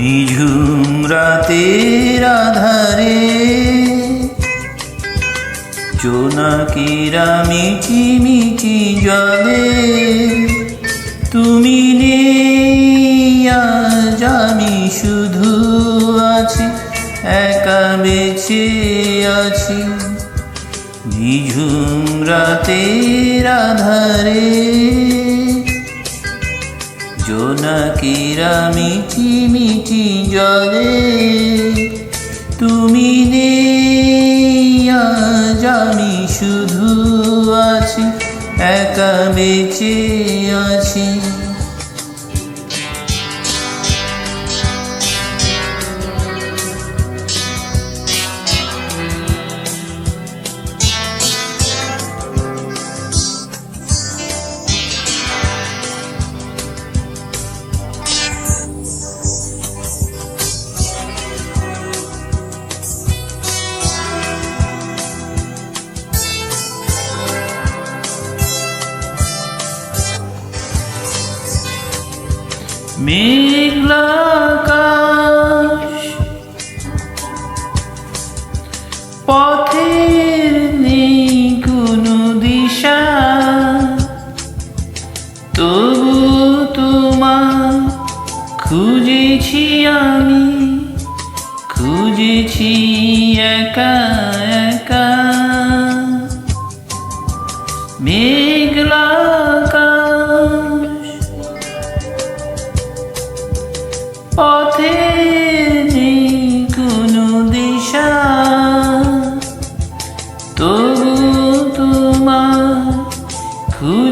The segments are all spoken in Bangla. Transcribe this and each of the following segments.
নিঝুম রাতের আধারে। জোনাকিরা মিচি মিচি জলে, তুমি নেই, আজ আমি শুধু আছি, একা বেঁচে আছি। নিঝুম রাতের আধারে। জোনাকিরা মিঠি মিঠি জলে? তুমি আজ আমি শুধু আছি একা বেঁচে আছি। মেঘলা আকাশ। পথের নেই কোনো দিশা। তবু তোমার খুঁজেছি আমি খুঁজেছি একা একা। মেঘলা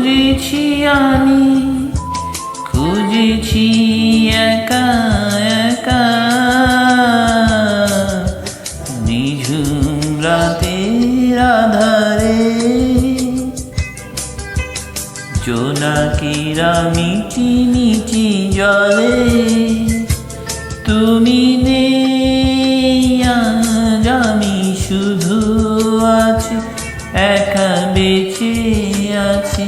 খুঁজেছি আমি খুঁজেছি একা একা। নিঝুম রাতের আধারে জোনাকিরা মিটি মিটি জলে। বেঁচে আছি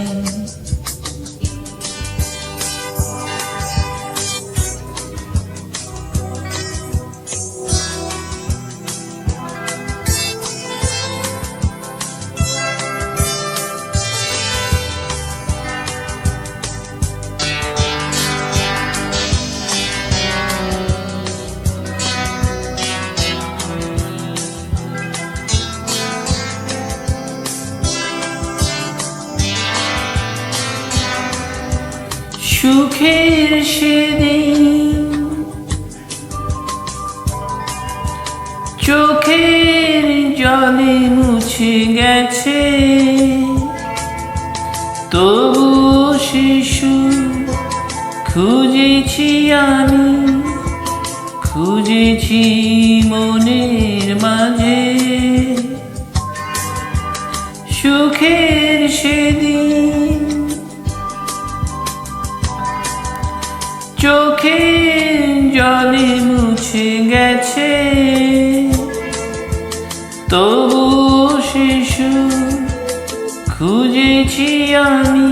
সুখের সেদিন চোখের জলে মুছে গেছে। তবু শিশু খুঁজেছি আমি খুঁজেছি মনের চোখে জলে মুছে গেছে। তবু শিশু খুঁজেছি আমি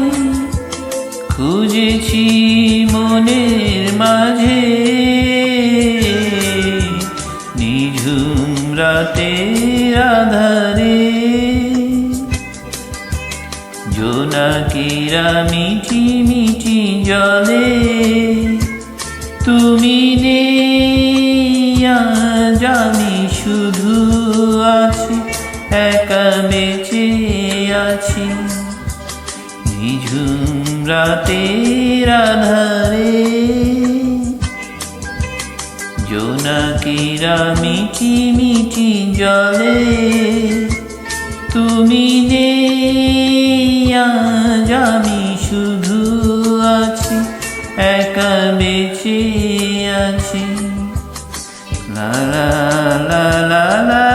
খুঁজেছি মনের মাঝে। জোনাকিরা মিঠি মিঠি জলে তুমি নেই জানি শুধু আছি, একা বেঁচে আছি। নিঝুম রাতের আধারে জোনাকিরা মিঠি মিঠি জলে তুমি নেই আসি আসি লা লা লা লা